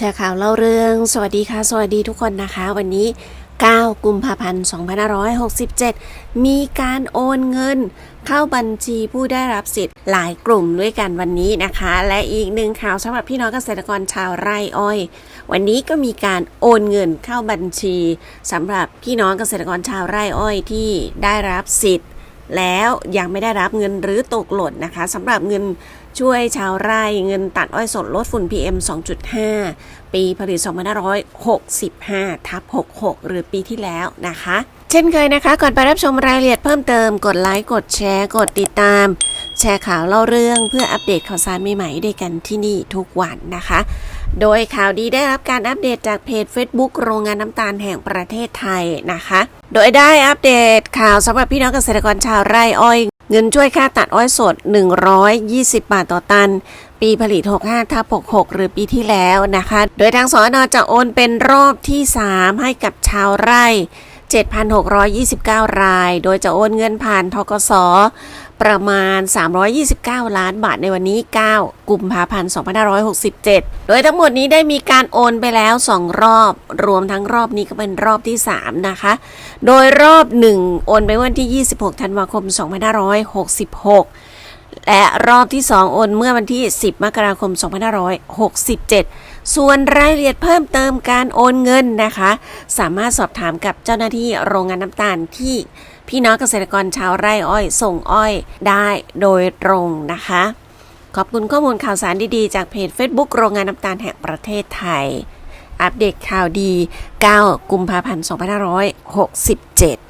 ชร์ข่าวเล่าเรื่อง สวัสดีค่ะ สวัสดีทุกคนนะคะ วันนี้ 9 กุมภาพันธ์ 2567 มีการโอนเงินเข้าบัญชีผู้ได้รับสิทธิ์หลายกลุ่มด้วยกันวันนี้นะคะ และอีกหนึ่งข่าวสำหรับพี่น้องเกษตรกรชาวไร่อ้อย วันนี้ก็มีการโอนเงินเข้าบัญชีสำหรับพี่น้องเกษตรกรชาวไร่อ้อยที่ได้รับสิทธิ์แล้วยังไม่ได้รับเงินหรือตกหล่นนะคะสำหรับเงิน ช่วยชาวไร่เงินตัดอ้อยสดลดฝุ่น PM 2.5 ปีผลิต 2565 ทับ 66 หรือปีที่แล้วนะคะ เช่นเคยนะคะ ก่อนไปรับชมรายละเอียดเพิ่มเติมกดไลค์ กดแชร์ กดติดตาม แชร์ข่าวเล่าเรื่องเพื่ออัปเดตข่าวสารใหม่ๆด้วยกันที่นี่ทุกวันนะคะ โดยข่าวดีได้รับการอัปเดตจากเพจ Facebook โรงงานน้ำตาลแห่งประเทศไทยนะคะ โดยได้อัปเดตข่าวสำหรับพี่น้องเกษตรกรชาวไร่อ้อย เงินช่วยค่าตัดอ้อยสด 120 บาทต่อตัน ปีผลิต 65ทับ66 หรือปีที่แล้วนะคะ โดยทางสอนอจะโอนเป็นรอบที่ 3 ให้กับชาวไร่ 7,629 ราย โดยจะโอนเงินผ่านทกส ประมาณ 329 ล้านบาทในวันนี้ 9 กุมภาพันธ์ 2567 โดยทั้งหมดนี้ได้มีการโอนไปแล้ว 2 รอบ รวมทั้งรอบนี้ก็เป็นรอบที่ 3 นะคะ โดยรอบ 1 โอนไปวันที่ 26 ธันวาคม 2566 และรอบที่ 2 โอนเมื่อวันที่ 10 มกราคม 2567 ส่วนรายละเอียดเพิ่มเติมการโอนเงินนะคะ สามารถสอบถามกับเจ้าหน้าที่โรงงานน้ำตาลที่ พี่น้องเกษตรกรชาวไร่อ้อย ส่งอ้อยได้โดยตรงนะคะ ขอบคุณข้อมูลข่าวสารดีๆ จากเพจ Facebook โรงงานน้ำตาลแห่งประเทศไทย อัปเดตข่าวดี 9 กุมภาพันธ์ 2567